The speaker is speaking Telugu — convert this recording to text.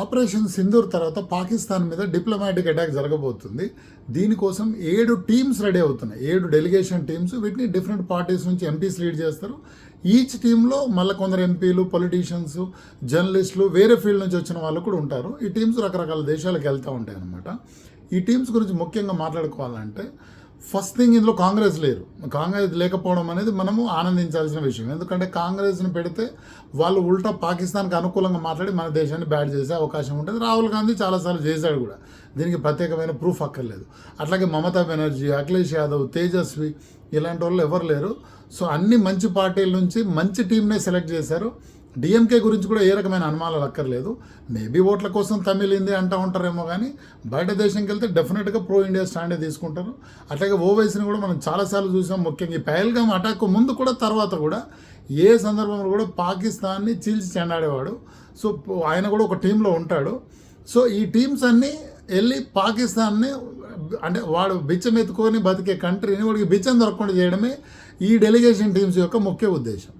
ఆపరేషన్ సింధూర్ తర్వాత పాకిస్తాన్ మీద డిప్లొమాటిక్ అటాక్ జరగబోతుంది. దీనికోసం ఏడు టీమ్స్ రెడీ అవుతున్నాయి. ఏడు డెలిగేషన్ టీమ్స్ వీటిని డిఫరెంట్ పార్టీస్ నుంచి ఎంపీస్ లీడ్ చేస్తారు. ఈచ్ టీంలో మళ్ళీ కొందరు ఎంపీలు పొలిటీషియన్స్ జర్నలిస్టులు వేరే ఫీల్డ్ నుంచి వచ్చిన వాళ్ళు కూడా ఉంటారు. ఈ టీమ్స్ రకరకాల దేశాలకు వెళ్తూ ఉంటాయి అన్నమాట ఈ టీమ్స్ గురించి ముఖ్యంగా మాట్లాడుకోవాలంటే ఫస్ట్ థింగ్ ఇందులో కాంగ్రెస్ లేరు. కాంగ్రెస్ లేకపోవడం అనేది మనము ఆనందించాల్సిన విషయం. ఎందుకంటే కాంగ్రెస్ని పెడితే వాళ్ళు ఉల్టా పాకిస్తాన్కి అనుకూలంగా మాట్లాడి మన దేశాన్ని బ్యాడ్ చేసే అవకాశం ఉంటుంది. రాహుల్ గాంధీ చాలాసార్లు చేశాడు కూడా. దీనికి ప్రత్యేకమైన ప్రూఫ్ అక్కర్లేదు. అట్లాగే మమతా బెనర్జీ అఖిలేష్ యాదవ్ తేజస్వి ఇలాంటి వాళ్ళు ఎవరు లేరు. సో అన్ని మంచి పార్టీల నుంచి మంచి టీంనే సెలెక్ట్ చేశారు. డిఎంకే గురించి కూడా ఏ రకమైన అనుమానాలు అక్కర్లేదు. మేబీ ఓట్ల కోసం తమిళ హిందీ అంటూ ఉంటారేమో కానీ బయట దేశంకి వెళ్తే డెఫినెట్గా ప్రో ఇండియా స్టాండే తీసుకుంటారు. అట్లాగే ఓవైసీని కూడా మనం చాలాసార్లు చూసాం. ముఖ్యంగా ఈ పహల్గామ్ అటాక్ ముందు కూడా తర్వాత కూడా ఏ సందర్భంలో కూడా పాకిస్తాన్ని చీల్చి చెండాడేవాడు. సో ఆయన కూడా ఒక టీంలో ఉంటాడు. సో ఈ టీమ్స్ అన్నీ వెళ్ళి పాకిస్తాన్ని అంటే వాడు బిచ్చం ఎత్తుకొని బతికే కంట్రీని వాడికి బిచ్చం దొరకకుండా చేయడమే ఈ డెలిగేషన్ టీమ్స్ యొక్క ముఖ్య ఉద్దేశం.